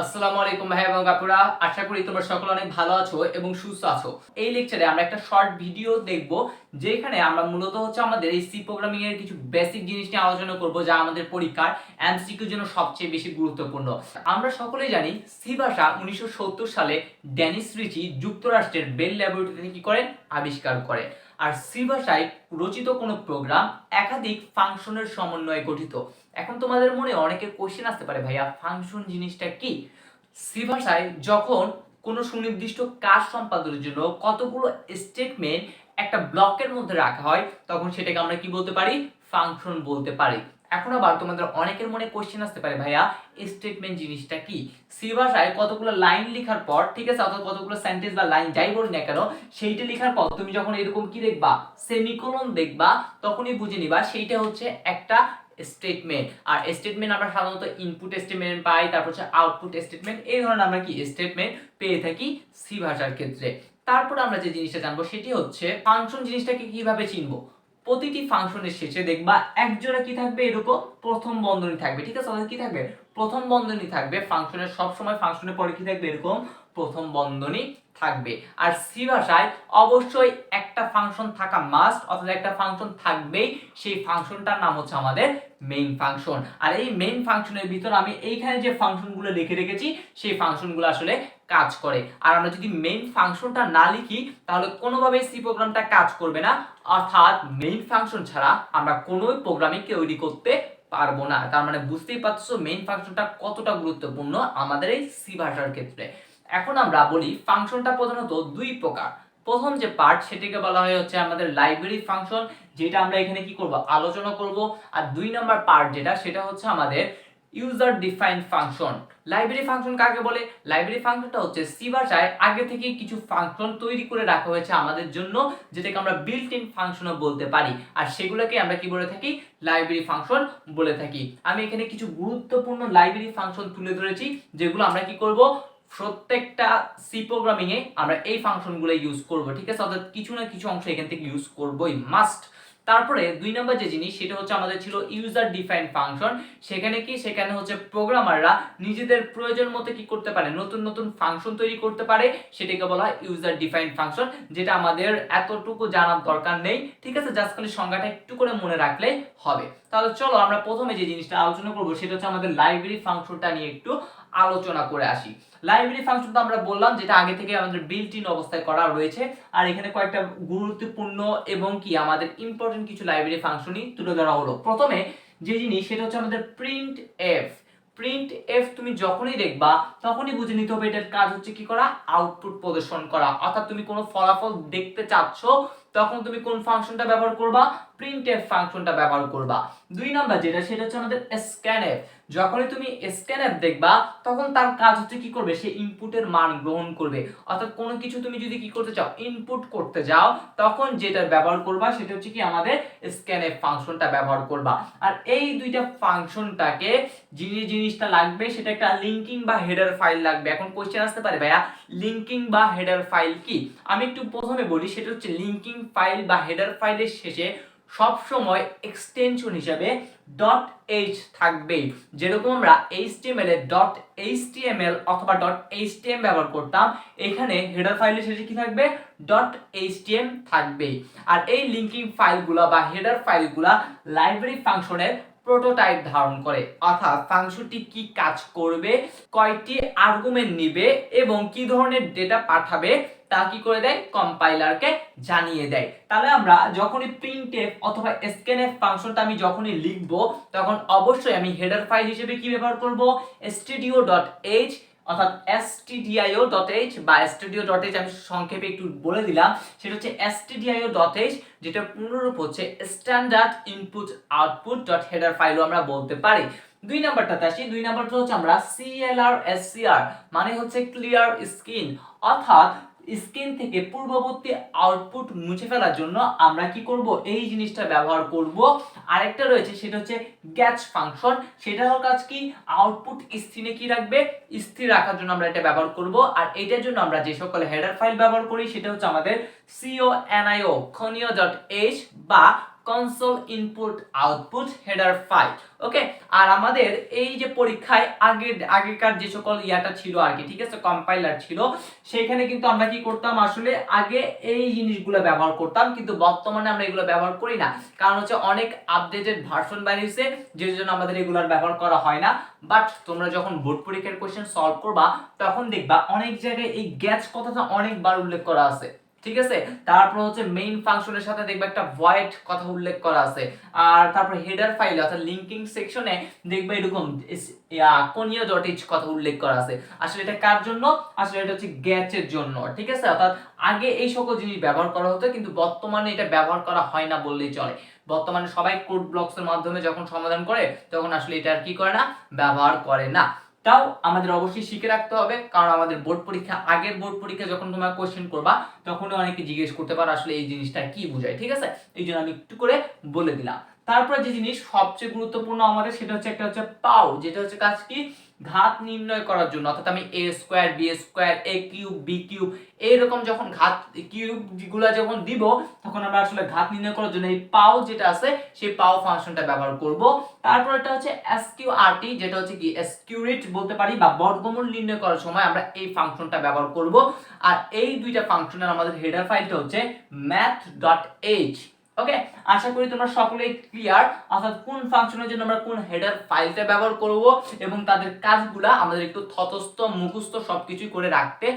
আসসালামু আলাইকুম ভাই এবং আশা করি তোমরা সকলে অনেক ভালো আছো এবং সুস্থ আছো। এই লেকচারে আমরা একটা শর্ট ভিডিও দেখব, যেখানে আমরা মূলত হচ্ছে আমাদের এই সি প্রোগ্রামিং এর কিছু বেসিক জিনিস নিয়ে আলোচনা করব যা আমাদের পরীক্ষার এমসিকিউর জন্য সবচেয়ে বেশি গুরুত্বপূর্ণ। আমরা সকলেই জানি সি ভাষা উনিশশো সত্তর সালে ড্যানিস রিচি যুক্তরাষ্ট্রের বেল ল্যাবরেটরিতে কি করেন? আবিষ্কার করেন আর সি ভাষায় রচিত কোনো প্রোগ্রাম একাধিক ফাংশনের সমন্বয়ে গঠিত। এখন তোমাদের মনে অনেকের কোশ্চেন আসতে পারে, ভাইয়া ফাংশন জিনিসটা কি? সি ভাষায় যখন কোনো সুনির্দিষ্ট কাজ সম্পাদনের জন্য কতগুলো স্টেটমেন্ট একটা ব্লকের মধ্যে রাখা হয়, তখন সেটাকে আমরা কি বলতে পারি? ফাংশন বলতে পারি। এখন আবার তোমাদের অনেকের মনে কোশ্চেন আসতে পারে, ভাইয়া স্টেটমেন্ট জিনিসটা কি? সি ভাষায় কতগুলো লাইন লেখার পর, ঠিক আছে অথবা কতগুলো সেন্টেন্স বা লাইন যাই বলি না কেন, সেইটা লেখার পর তুমি যখন এরকম কি দেখবা সেমিকোলন দেখবা, তখনই বুঝে নিবা, সেইটা হচ্ছে একটা স্টেটমেন্ট আর স্টেটমেন্ট আমরা সাধারণত ইনপুট স্টেটমেন্ট পাই, তারপর হচ্ছে আউটপুট স্টেটমেন্ট এই ধরনের আমরা কি স্টেটমেন্ট পেয়ে থাকি সি ভাষার ক্ষেত্রে। তারপর আমরা যে জিনিসটা জানব, সেটি হচ্ছে ফাংশন জিনিসটাকে কীভাবে চিনবো? প্রতিটি ফাংশনের শেষে দেখবা একজোড়া কি থাকবে? এরকম প্রথম বন্ধনী থাকবে। ঠিক আছে? অর্থাৎ কি থাকবে? প্রথম বন্ধনী থাকবে। ফাংশনের সব সময় ফাংশনের পরে কি থাকবে? এরকম প্রথম বন্ধনী থাকবে। আর সি ভাষায় অবশ্যই একটা ফাংশন থাকা মাস্ট অথবা একটা ফাংশন থাকবেই, সেই ফাংশনটার নাম হচ্ছে আমাদের মেইন ফাংশন আর এই মেইন ফাংশনের ভিতর আমি এইখানে যে ফাংশনগুলো লিখে রেখেছি, সেই ফাংশনগুলো আসলে কাজ করে। আর আমরা যদি মেইন ফাংশনটা না লিখি, তাহলে কোনোভাবেই সি প্রোগ্রামটা কাজ করবে না। অর্থাৎ মেইন ফাংশন ছাড়া আমরা কোনো প্রোগ্রামিং তৈরি করতে পারব না। তার মানে বুঝতেই পারছ মেইন ফাংশনটা কতটা গুরুত্বপূর্ণ আমাদের এই সি ভাষার ক্ষেত্রে। এখন আমরা বলি ফাংশনটা প্রধানত দুই প্রকার। প্রথম যে পার্ট সেটিকে বলা হয় হচ্ছে আমাদের লাইব্রেরি ফাংশন যেটা আমরা এখানে কি করব? আলোচনা করব। আর দুই নম্বর পার্ট যেটা, সেটা হচ্ছে আমাদের user define function library function কাকে বলে? লাইব্রেরি ফাংশনটা হচ্ছে সি ভাষায় আগে থেকে কিছু ফাংশন তৈরি করে রাখা হয়েছে আমাদের জন্য, যেটাকে আমরা বিল্ট ইন ফাংশনও বলতে পারি। আর সেগুলোকে আমরা কি বলে থাকি? লাইব্রেরি ফাংশন বলে থাকি। আমি এখানে কিছু গুরুত্বপূর্ণ লাইব্রেরি ফাংশন তুলে ধরেছি, যেগুলো আমরা কি করব? প্রত্যেকটা সি প্রোগ্রামিং এ আমরা এই ফাংশনগুলো ইউজ করব, ঠিক আছে? অর্থাৎ কিছু না কিছু অংশ এখান থেকে ইউজ করবই মাস্ট তারপরে দুই নম্বর যে জিনিস, সেটা হচ্ছে আমাদের ছিল ইউজার ডিফাইন ফাংশন সেখানে কি? সেখানে হচ্ছে প্রোগ্রামাররা নিজেদের প্রয়োজন মতো কি করতে পারে? নতুন নতুন ফাংশন তৈরি করতে পারে, সেটাকে বলা হয় ইউজার ডিফাইন ফাংশন যেটা আমাদের এতটুকু জানার দরকার নেই, ঠিক আছে? জাস্ট খালি সংজ্ঞাটা একটু করে মনে রাখলেই হবে। তাহলে চলো আমরা প্রথমে যে জিনিসটা আলোচনা করব, সেটা হচ্ছে আমাদের লাইব্রেরি ফাংশনটা নিয়ে একটু আলোচনা করে আসি। লাইব্রেরি ফাংশন তো আমরা বললাম, যেটা আগে থেকে আমাদের বিল্ট ইন অবস্থায় করা রয়েছে। আর এখানে কয়েকটা গুরুত্বপূর্ণ এবং কি আমাদের ইম্পর্টেন্ট কিছু লাইব্রেরি ফাংশনই তুলে ধরা হলো। প্রথমে যে জিনিস, সেটা হচ্ছে আমাদের প্রিন্ট এফ প্রিন্ট এফ তুমি যখনই দেখবা, তখনই বুঝে নিতে হবে এটার কাজ হচ্ছে কি করা আউটপুট প্রদর্শন করা। অর্থাৎ তুমি কোনো ফলাফল দেখতে চাচ্ছ, তখন তুমি কোন ফাংশনটা ব্যবহার করবা? প্রিন্ট এফ ফাংশনটা ব্যবহার করবা। দুই নাম্বার যেটা, সেটা হচ্ছে আমাদের স্ক্যান এফ যখনই তুমি স্ক্যান অ্যাপ দেখবা, তখন তার কাজ হচ্ছে কি করবে? সে ইনপুটের মান গ্রহণ করবে। অর্থাৎ কোনো কিছু তুমি যদি কি করতে চাও ইনপুট করতে যাও, তখন যেটা ব্যবহার করবা, সেটা হচ্ছে কি আমাদের স্ক্যান অ্যাপ ফাংশনটা ব্যবহার করবা। আর এই দুইটা ফাংশনটাকে যে জিনিসটা লাগবে, সেটা একটা লিঙ্কিং বা হেডার ফাইল লাগবে। এখন কোশ্চেন আসতে পারে, ভাইয়া লিঙ্কিং বা হেডার ফাইল কি? আমি একটু প্রথমে বলি, সেটা হচ্ছে লিঙ্কিং ফাইল বা হেডার ফাইলের শেষে সব সময় এক্সটেনশন হিসেবে. ডট এইচ থাকবে যেরকম আমরা এইচটিএমএল এ ডট এইচটিএমএল অথবা. ডট এইচটিএম ব্যবহার করতাম, এখানে হেডার ফাইলের শেষে কি থাকবে? ডট এইচটিএম থাকবে আর এই লিঙ্কিং ফাইলগুলো বা হেডার ফাইলগুলা লাইব্রেরি ফাংশনের প্রোটোটাইপ ধারণ করে। অর্থাৎ ফাংশনটি কি কাজ করবে, কয়টি আর্গুমেন্ট নিবে, এবং কি ধরনের ডেটা পাঠাবে তা কি করে দেয়? কম্পাইলারকে জানিয়ে দেয়। তাহলে আমরা যখনই প্রিন্টএফ অথবা স্ক্যানএফ ফাংশনটা আমি যখনই লিখব, তখন অবশ্যই আমি হেডার ফাইল হিসেবে কি ব্যবহার করব? studio.h অর্থাৎ stdio.h বা studio.h আমি সংক্ষেপে একটু বলে দিলাম। সেটা হচ্ছে stdio.h যেটা পুনরূপ হচ্ছে standard input output dot header ফাইলও আমরা বলতে পারি। দুই নাম্বারটাতে আসি। দুই নাম্বারটা হচ্ছে আমরা সিএলআর এসসিআর মানে হচ্ছে ক্লিয়ার স্ক্রিন অর্থাৎ স্ক্রিন থেকে পূর্ববর্তী আউটপুট মুছে ফেলার জন্য আমরা কি করব? এই জিনিসটা ব্যবহার করব। আরেকটা রয়েছে, সেটা হচ্ছে গ্যাচ ফাংশন সেটা সেটার কাজ কি? আউটপুট স্ক্রিনে কি রাখবে? স্থির রাখার জন্য আমরা এটা ব্যবহার করব। আর এটার জন্য আমরা যে সকল হেডার ফাইল ব্যবহার করি, সেটা হচ্ছে আমাদের সিও এনআইও খনিও ডট এইচ বা console input output header file okay আর আমাদের এই যে পরীক্ষায় আগে, আগেকার যে সকল ইয়াটা ছিল আর কি ঠিক আছে? কম্পাইলার ছিল, সেখানে কিন্তু আমরা কি করতাম? আসলে আগে এই জিনিসগুলো ব্যবহার করতাম, কিন্তু বর্তমানে আমরা এগুলো ব্যবহার করি না। কারণ হচ্ছে অনেক আপডেটেড ভার্সন বেরিয়েছে যে জন্য আমাদের এগুলোর ব্যবহার করা হয় না। বাট তোমরা যখন বোর্ড পরীক্ষার কোশ্চেন সলভ করবা, তখন দেখবা অনেক জায়গায় এই গ্যাস কথাটা অনেকবার উল্লেখ করা আছে। ঠিক আছে? তারপর হচ্ছে মেইন ফাংশনের সাথে দেখবে একটা ভয়েড কথা উল্লেখ করা আছে। আর তারপর হেডার ফাইল অর্থাৎ লিঙ্কিং সেকশনে দেখবে এরকম কোনিয়া এইচ কথা উল্লেখ করা আছে। আসলে এটা কার জন্য? আসলে এটা হচ্ছে গ্যাচের জন্য, ঠিক আছে? অর্থাৎ আগে এই সকল জিনিস ব্যবহার করা হতো, কিন্তু বর্তমানে এটা ব্যবহার করা হয় না বললেই চলে। বর্তমানে সবাই কোড ব্লকস এর মাধ্যমে যখন সমাধান করে, তখন আসলে এটা আর কি করে না? ব্যবহার করে না। তাও আমাদের অবশ্যই শিখে রাখতে হবে। কারণ আমাদের বোর্ড পরীক্ষা, আগের বোর্ড পরীক্ষা যখন তোমার কোয়েশ্চেন করবা তখন অনেকে জিজ্ঞেস করতে পারো আসলে এই জিনিসটা কি বোঝায়, ঠিক আছে? এই জন্য আমি একটু করে বলে দিলাম। তারপরে যে জিনিস সবচেয়ে গুরুত্বপূর্ণ আমাদের, সেটা হচ্ছে একটা হচ্ছে পাও, যেটা হচ্ছে কাজ কি? ঘাত নির্ণয় করার জন্য, অর্থাৎ আমি a square b square a cube b cube এইরকম যখন ঘাত কিউবগুলা যখন দিব, তখন আমরা আসলে ঘাত নির্ণয় করার জন্য এই পাও যেটা আছে, সেই পাও ফাংশনটা ব্যবহার করব। তারপর এটা হচ্ছে এসকিউআরটি যেটা হচ্ছে কি এসকিউরিট বলতে পারি, বা বর্গমূল নির্ণয় করার সময় আমরা এই ফাংশনটা ব্যবহার করব। আর এই দুইটা ফাংশনের আমাদের হেডার ফাইলটা হচ্ছে math.h ওকে আশা করি তোমরা সকলেই ক্লিয়ার অর্থাৎ কোন ফাংশনের জন্য আমরা কোন হেডার ফাইলটা ব্যবহার করব এবং তাদের আমাদের একটু থতস্থ মুখস্থ করে রাখতে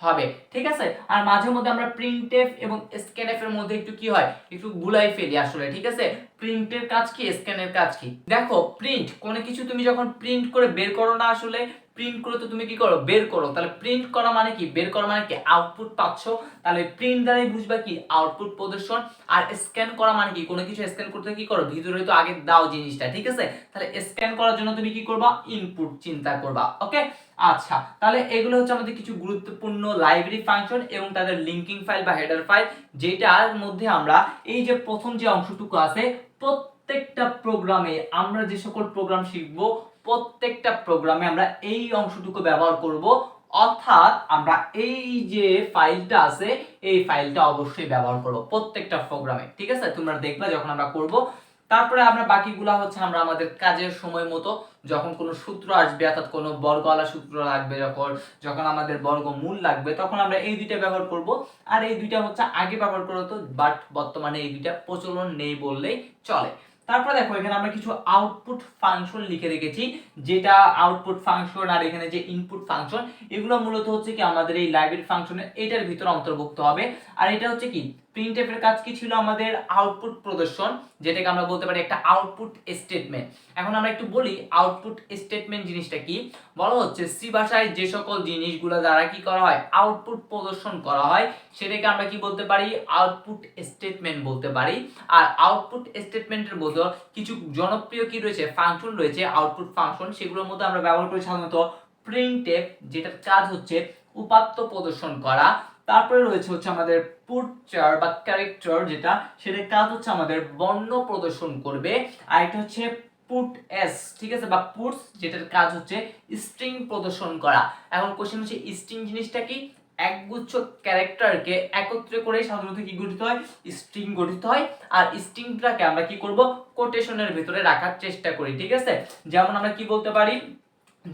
হবে। ঠিক আছে? আর মাঝে মধ্যে আমরা প্রিন্টএফ এবং স্ক্যানএফ এর মধ্যে একটু কি হয়? একটু গুলাই ফেলি আসলে, ঠিক আছে? প্রিন্টের কাজ কি স্ক্যানের কাজ কি? দেখো প্রিন্ট কোনো কিছু তুমি যখন প্রিন্ট করে বের করো না আসলে প্রিন্ট করে তো তুমি কি করো? বের করো। তাহলে প্রিন্ট করা মানে কি? বের করা মানে কি? আউটপুট পাচ্ছ। তাহলে প্রিন্ট দ্বারাই বুঝবা কি? আউটপুট প্রদর্শন। আর স্ক্যান করা মানে কি? কোনো কিছু স্ক্যান করতে কি করো? ভিতরে তো আগে দাও জিনিসটা, ঠিক আছে? তাহলে স্ক্যান করার জন্য তুমি কি করবা? ইনপুট চিন্তা করবা ওকে আচ্ছা তাহলে এগুলো হচ্ছে আমাদের কিছু গুরুত্বপূর্ণ লাইব্রেরি ফাংশন এবং তাদের লিঙ্কিং ফাইল বা হেডার ফাইল যেটার মধ্যে আমরা এই যে প্রথম যে অংশটুকু আছে, প্রত্যেকটা প্রোগ্রামে আমরা যে সকল প্রোগ্রাম শিখব প্রত্যেকটা প্রোগ্রামে আমরা এই অংশটুকু ব্যবহার করব। অর্থাৎ আমরা এই যে ফাইলটা আছে, এই ফাইলটা অবশ্যই ব্যবহার করব প্রত্যেকটা প্রোগ্রামে ঠিক আছে? তোমরা দেখবে যখন আমরা করব। তারপরে আমরা বাকিগুলা হচ্ছে আমরা আমাদের কাজের সময় মতো যখন কোনো সূত্র আসবে, অর্থাৎ কোনো বর্গওয়ালা সূত্র লাগবে যখন যখন আমাদের বর্গমূল লাগবে, তখন আমরা এই দুইটা ব্যবহার করব। আর এই দুইটা হচ্ছে আগে ব্যবহার করা হতো বাট বর্তমানে এই দুইটা প্রচলন নেই বললেই চলে। তারপর দেখো, এখানে আমরা কিছু আউটপুট ফাংশন লিখে রেখেছি, যেটা আউটপুট ফাংশন আর এখানে যে ইনপুট ফাংশন এগুলো মূলত হচ্ছে কি আমাদের এই লাইব্রেরি ফাংশনের এটার ভিতরে অন্তর্ভুক্ত হবে। আর এটা হচ্ছে কি? প্রিন্টএফ এর কাজ কি ছিল? আমাদের আউটপুট প্রদর্শন, যেটাকে আমরা বলতে পারি একটা আউটপুট স্টেটমেন্ট এখন আমরা একটু বলি আউটপুট স্টেটমেন্ট জিনিসটা কি? বলা হচ্ছে সি ভাষায় যে সকল জিনিসগুলো দ্বারা কি করা হয়? আউটপুট প্রদর্শন করা হয়। সেটাকে আমরা কি বলতে পারি? আউটপুট স্টেটমেন্ট বলতে পারি। আর আউটপুট স্টেটমেন্টের মধ্যে কিছু জনপ্রিয় কি রয়েছে? ফাংশন রয়েছে। আউটপুট ফাংশন সেগুলোর মধ্যে আমরা ব্যবহার করি সাধারণত প্রিন্টএফ যেটার কাজ হচ্ছে উপাত্ত প্রদর্শন করা। তারপরে রয়েছে হচ্ছে আমাদের পুটচার বা ক্যারেক্টার যেটা, সেটার কাজ হচ্ছে আমাদের বর্ণ প্রদর্শন করবে। আর এটা হচ্ছে পুট এস ঠিক আছে? বা পুটস যেটার কাজ হচ্ছে স্ট্রিং প্রদর্শন করা। এখন কোশ্চেন হচ্ছে স্ট্রিং জিনিসটা কি? একগুচ্ছ ক্যারেক্টারকে একত্রে করে সাধারণত কি গঠিত হয়? স্ট্রিং গঠিত হয়। আর স্ট্রিংটাকে আমরা কি করব? কোটেশনের ভিতরে রাখার চেষ্টা করি, ঠিক আছে? যেমন আমরা কি বলতে পারি?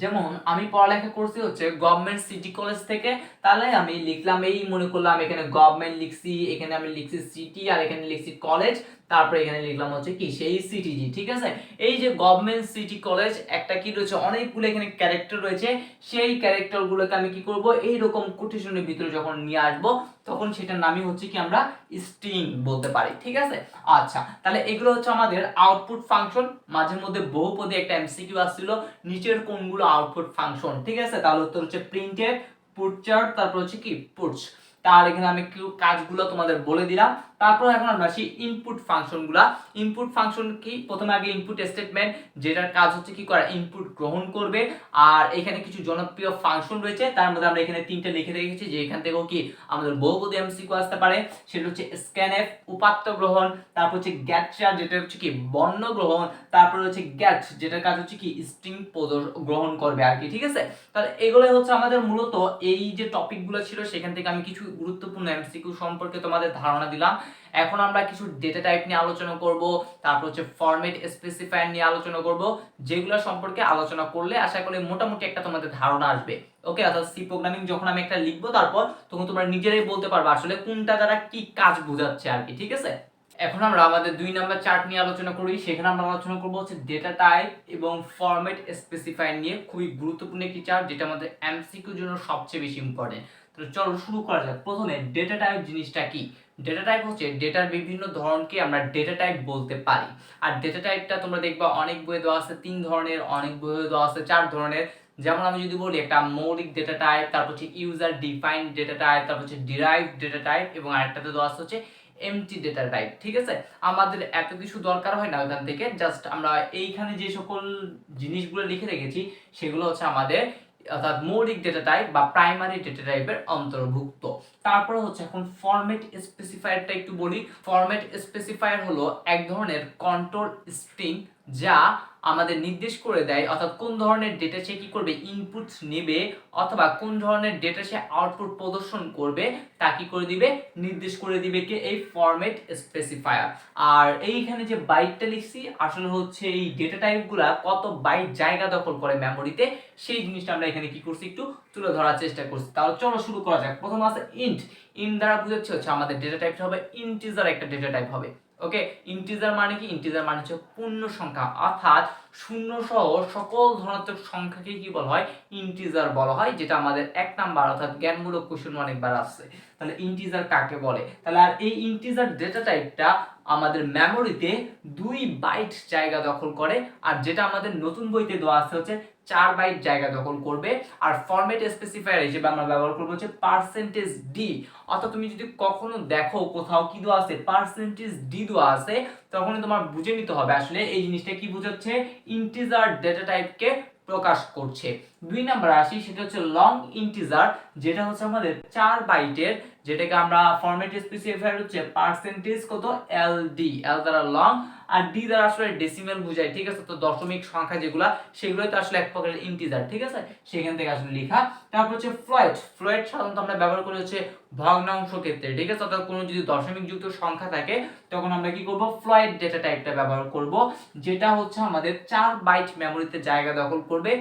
যেমন আমি পড়ালেখা করছি হচ্ছে গভর্নমেন্ট সিটি কলেজ থেকে, তাহলে আমি লিখলাম এই মনে করলাম এখানে গভর্নমেন্ট লিখছি, এখানে আমি লিখছি সিটি আর এখানে লিখছি কলেজ তারপরে এখানে লিখলাম হচ্ছে কি, সেই সিটিজি ঠিক আছে? এই যে গভর্নমেন্ট সিটি কলেজ একটা কি রয়েছে, অনেকগুলো এখানে ক্যারেক্টার রয়েছে। সেই ক্যারেক্টারগুলোকে আমি কি করব? এই রকম কোটেশনের ভিতরে যখন নিয়ে আসব, তখন সেটার নামই হচ্ছে কি আমরা স্ট্রিং বলতে পারি, ঠিক আছে? আচ্ছা তাহলে এগুলো হচ্ছে আমাদের আউটপুট ফাংশন মাঝে মধ্যে বহুপদী একটা এমসিকিউ আসছিল, নিচের কোনগুলো আউটপুট ফাংশন ঠিক আছে? তাহলে উত্তর হচ্ছে প্রিন্টেড পুটচার্ট তারপর হচ্ছে কি পুটস তার এখানে আমি কাজগুলো তোমাদের বলে দিলাম। তারপর এখন আমরা আসি ইনপুট ফাংশনগুলা ইনপুট ফাংশন কি? প্রথমে আগে ইনপুট স্টেটমেন্ট যেটার কাজ হচ্ছে কি করা? ইনপুট গ্রহণ করবে। আর এখানে কিছু জনপ্রিয় ফাংশন রয়েছে, তার মধ্যে আমরা এখানে তিনটে লিখে রেখেছি, যে এখান থেকেও কি আমাদের বহুপদী এমসিকিউ আসতে পারে। সেটা হচ্ছে স্ক্যানএফ উপাত্ত গ্রহণ, তারপর হচ্ছে গ্যাটচার যেটা হচ্ছে কি বর্ণ গ্রহণ, তারপর হচ্ছে গ্যাট যেটার কাজ হচ্ছে কি স্ট্রিং গ্রহণ করবে আর কি, ঠিক আছে? তাহলে এগুলো হচ্ছে আমাদের মূলত এই যে টপিকগুলো ছিল, সেখান থেকে আমি কিছু গুরুত্বপূর্ণ এমসিকিউ সম্পর্কে তোমাদের ধারণা দিলাম। এখন আমরা কিছু ডেটা টাইপ নিয়ে আলোচনা করব, তারপর হচ্ছে ফরম্যাট স্পেসিফায়ার নিয়ে আলোচনা করব, যেগুলো সম্পর্কে আলোচনা করলে আশা করি মোটামুটি একটা তোমাদের ধারণা আসবে। ওকে অর্থাৎ সি প্রোগ্রামিং যখন আমি একটা লিখব তারপর তখন তোমরা নিজেরাই বলতে পারবে আসলে কোনটা দ্বারা কি কাজ বোঝাচ্ছে আর কি, ঠিক আছে? এখন আমরা আমাদের দুই নাম্বার চার্ট নিয়ে আলোচনা করি, সেখানে আমরা আলোচনা করব হচ্ছে ডেটা টাইপ এবং ফরম্যাট স্পেসিফায়ার নিয়ে খুবই গুরুত্বপূর্ণ একটি চার্ট যেটা আমাদের এমসিকিউর জন্য সবচেয়ে বেশি ইম্পর্টেন্ট তো চলো শুরু করা যাক। প্রথমে ডেটা টাইপ জিনিসটা কি? ডেটা টাইপ হচ্ছে ডেটার বিভিন্ন ধরনকে আমরা ডেটা টাইপ বলতে পারি। আর ডেটা টাইপটা তোমরা দেখবা অনেক বইয়ে দেওয়া আছে, তিন ধরনের, অনেক বইয়ে দেওয়া আছে, চার ধরনের। যেমন আমি যদি বলি একটা মৌলিক ডেটা টাইপ তারপর হচ্ছে ইউজার ডিফাইন্ড ডেটা টাইপ তারপর হচ্ছে ডিরাইভ ডেটা টাইপ এবং আরেকটাতে দেওয়া আছে হচ্ছে এমটি ডেটা টাইপ ঠিক আছে? আমাদের এত কিছু দরকার হয় না ওখান থেকে জাস্ট আমরা এইখানে যে সকল জিনিসগুলো লিখে রেখেছি, সেগুলো হচ্ছে আমাদের অর্থাৎ মৌলিক ডেটা টাইপ বা প্রাইমারি ডেটা টাইপের অন্তর্ভুক্ত। তারপরে হচ্ছে এখন ফরম্যাট স্পেসিফায়ারটা একটু বলি। ফরম্যাট স্পেসিফায়ার হলো এক ধরনের কন্ট্রোল স্ট্রিং যা আমাদের নির্দেশ করে দেয়, অর্থাৎ কোন ধরনের ডেটা সে কি করবে ইনপুট নেবে, অথবা কোন ধরনের ডেটা সে আউটপুট প্রদর্শন করবে, তা কি করে দিবে? নির্দেশ করে দিবে কে? এই ফরম্যাট স্পেসিফায়ার আর এইখানে যে বাইটটা লিখছি, আসলে হচ্ছে এই ডেটা টাইপগুলা কত বাইট জায়গা দখল করে মেমোরিতে সেই জিনিসটা আমরা এখানে কি করছি একটু তুলে ধরার চেষ্টা করছি। তাহলে চলো শুরু করা যাক। প্রথম আছে ইন্ট ইন্ট দ্বারা বুঝাচ্ছে হচ্ছে আমাদের ডেটা টাইপটা হবে ইন্টিজার একটা ডেটা টাইপ হবে। ওকে ইন্টিজার মানে কি? ইন্টিজার মানে হচ্ছে পূর্ণ সংখ্যা অর্থাৎ শূন্য সহ সকল ধনাত্মক সংখ্যাকে কি বলা হয়? ইন্টিজার বলা হয়, যেটা আমাদের এক নাম্বার অর্থাৎ জ্ঞানমূলক কোশ্চেন অনেকবার আসছে। তাহলে ইন্টিজার কাকে বলে? তাহলে আর এই ইন্টিজার ডেটা টাইপটা আমাদের মেমোরিতে দুই বাইট জায়গা দখল করে, আর যেটা আমাদের নতুন বইতে দেওয়া আছে হচ্ছে চার বাইট জায়গা দখল করবে। আর ফরম্যাট স্পেসিফায়ার হিসেবে আমরা ব্যবহার করব হচ্ছে পার্সেন্টেজ ডি অর্থাৎ তুমি যদি কখনো দেখো কোথাও কি দেওয়া আছে? পার্সেন্টেজ ডি দেওয়া আছে। তখনই তোমার বুঝে নিতে হবে আসলে এই জিনিসটা কি বোঝাচ্ছে? ইন্টিজার ডেটা টাইপকে প্রকাশ করছে। দুই নাম্বার আসি সেটা হচ্ছে লং ইন্টিজার যেটা হচ্ছে আমাদের চার বাইটের যেটাকে আমরা ফরম্যাট স্পেসিফায়ার হচ্ছে পার্সেন্টেজ কত? এল ডি এল দ্বারা লং আর ডি দ্বারা আসলে ডেসিমেল বোঝায়, ঠিক আছে? তো দশমিক সংখ্যা যেগুলা সেগুলোই তো আসলে এক প্রকারের ইন্টিজার ঠিক আছে? সেখান থেকে আসলে লেখা। তারপর হচ্ছে ফ্লয়েড ফ্লয়েড সাধারণত আমরা ব্যবহার করি হচ্ছে ভগ্নাংশ ক্ষেত্রে, ঠিক আছে? অর্থাৎ কোনো যদি দশমিক যুক্ত সংখ্যা থাকে, তখন আমরা কি করব? ফ্লয়েড ডেটা টাইপটা ব্যবহার করব, যেটা হচ্ছে আমাদের চার বাইট মেমোরিতে জায়গা দখল করবে।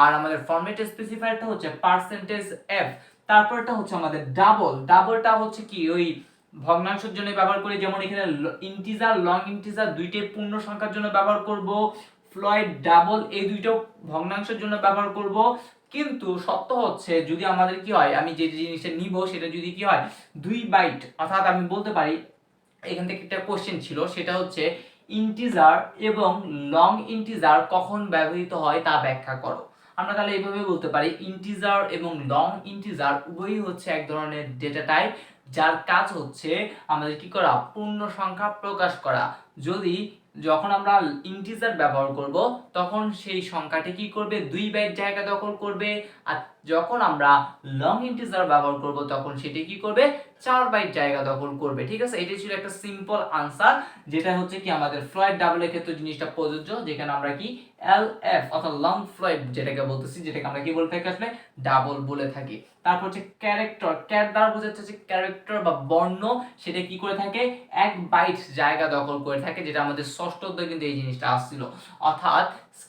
আর আমাদের ফরম্যাট স্পেসিফায়ারটা হচ্ছে পার্সেন্টেজ এফ তারপরটা হচ্ছে আমাদের ডাবল ডাবলটা হচ্ছে কি? ওই ভগ্নাংশের জন্য ব্যবহার করি, যেমন এখানে ইন্টিজার লং ইন্টিজার দুইটাই পূর্ণ সংখ্যার জন্য ব্যবহার করব। ফ্লয়েড ডাবল এই দুইটাও ভগ্নাংশের জন্য ব্যবহার করব। কিন্তু সত্য হচ্ছে, যদি আমাদের কি হয়, আমি যে জিনিসটা নিব, সেটা যদি কি হয়, দুই বাইট অর্থাৎ আমি বলতে পারি, এখান থেকে একটা কোশ্চেন ছিল, সেটা হচ্ছে ইন্টিজার এবং লং ইন্টিজার কখন ব্যবহৃত হয় তা ব্যাখ্যা করো। আমরা তাহলে এইভাবে বলতে পারি ইন্টিজার এবং লং ইন্টিজার উভয়ই হচ্ছে এক ধরনের ডেটা টাইপ যার কাজ হচ্ছে আমাদের কি করা, পূর্ণ সংখ্যা প্রকাশ করা। যদি যখন আমরা ইন্টিজার ব্যবহার করব, তখন সেই সংখ্যাটি কি করবে? দুই বাইট জায়গা দখল করবে। আর যখন আমরা লং ইন্টিজার ব্যবহার করব, তখন সেটি কি করবে? চার বাইট জায়গা দখল করবে। ঠিক আছে? এটাই ছিল একটা সিম্পল আনসার যেটা হচ্ছে কি আমাদের ফ্লয়েড ডাবলের ক্ষেত্রে জিনিসটা প্রযোজ্য, যেখানে আমরা কি এল এফ অর্থাৎ লং ফ্লয়েড যেটাকে বলতেছি, যেটাকে আমরা কি বলে থাকি আসলে? ডাবল বলে থাকি। তারপর হচ্ছে ক্যারেক্টার ক্যার দ্বারা বোঝাচ্ছে যে ক্যারেক্টার বা বর্ণ, সেটা কি করে থাকে? এক বাইট জায়গা দখল করে থাকে। যেটা আমাদের ষষ্ঠ অধ্যায়ে কিন্তু এই জিনিসটা আসছিল। অর্থাৎ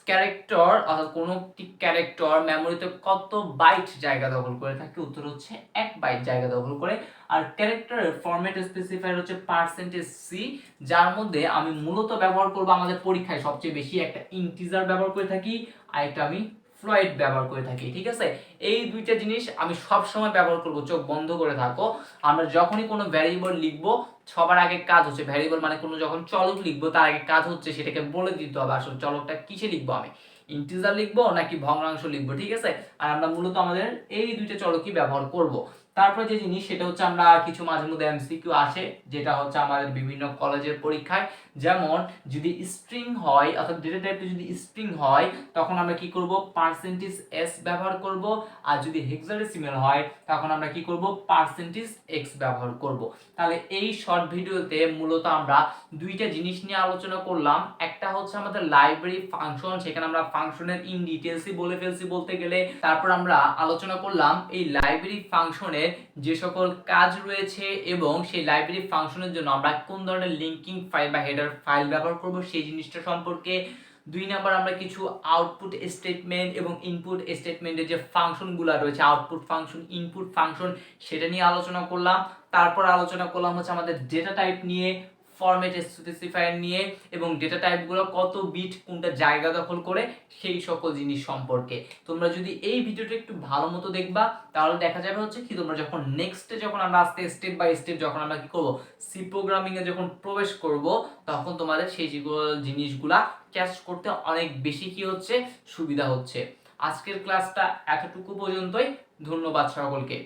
ক্যারেক্টার অর্থাৎ কোনো ক্যারেক্টার মেমোরিতে কত বাইট জায়গা দখল করে থাকে, উত্তর হচ্ছে এক বাইট জায়গা দখল করে। আর ক্যারেক্টারের ফরম্যাট স্পেসিফায়ার হচ্ছে পার্সেন্টেজ সি যার মধ্যে আমি মূলত ব্যবহার করব আমাদের পরীক্ষায় সবচেয়ে বেশি, একটা ইন্টিজার ব্যবহার করে থাকি, আর একটা আমি ফ্লয়েড ব্যবহার করে থাকি, ঠিক আছে? এই দুইটা জিনিস আমি সব সময় ব্যবহার করব, চোখ বন্ধ করে থাকো। আমরা যখনই কোনো ভ্যারিয়েবল লিখব, সবার আগে কাজ হচ্ছে ভ্যারিয়েবল মানে কোনো যখন চলক লিখব, তার আগে কাজ হচ্ছে, সেটাকে বলে দিতে হবে, আসলে চলকটা কিসে লিখব আমি? ইন্টিজার লিখব নাকি ভগ্নাংশ লিখব, ঠিক আছে? আর আমরা মূলত আমাদের এই দুইটা চলকই ব্যবহার করব। তারপরে যে জিনিস, সেটা হচ্ছে আমরা কিছু মাঝে মধ্যে এমসিকিউ আসে, যেটা হচ্ছে আমাদের বিভিন্ন কলেজের পরীক্ষায়। যেমন, যদি স্ট্রিং হয়, অর্থাৎ ডেটা টাইপটা যদি স্ট্রিং হয়, তখন আমরা কি করব? পার্সেন্টেজ এস ব্যবহার করব। আর যদি হেক্সাডেসিমাল হয়, তখন আমরা কি করব? পার্সেন্টেজ এক্স ব্যবহার করব। তাহলে এই শর্ট ভিডিওতে মূলত আমরা দুইটা জিনিস নিয়ে আলোচনা করলাম। একটা হচ্ছে আমাদের লাইব্রেরি ফাংশন সেখানে আমরা ফাংশনের ইন ডিটেলসই বলে ফেলছি বলতে গেলে। তারপর আমরা আলোচনা করলাম এই লাইব্রেরি ফাংশনের যে সকল কাজ রয়েছে এবং সেই লাইব্রেরি ফাংশনের জন্য আমরা কোন ধরনের লিঙ্কিং ফাইল বা হেডার ফাইল ব্যবহার করব সেই জিনিসটা সম্পর্কে দুই নাম্বার আমরা কিছু আউটপুট স্টেটমেন্ট এবং ইনপুট স্টেটমেন্টের যে ফাংশনগুলো রয়েছে আউটপুট ফাংশন ইনপুট ফাংশন সেটা নিয়ে আলোচনা করলাম। তারপর আলোচনা করলাম হচ্ছে আমাদের ডেটা টাইপ নিয়ে। ফরম্যাট স্পেসিফায়ার নিয়ে এবং ডেটা টাইপগুলো কত বিট কোনটা জায়গা দখল করে, সেই সকল জিনিস সম্পর্কে। তোমরা যদি এই ভিডিওটা একটু ভালো মতো দেখবা, তাহলে দেখা যাবে হচ্ছে কি, তোমরা যখন নেক্সটে যখন আমরা আস্তে স্টেপ বাই স্টেপ যখন আমরা কি করব সি প্রোগ্রামিং এ যখন প্রবেশ করব, তখন তোমাদের সেই জিনিসগুলা ক্যাচ করতে অনেক বেশি কি হচ্ছে, সুবিধা হচ্ছে। আজকের ক্লাসটা এতটুকু পর্যন্তই, ধন্যবাদ সকলকে।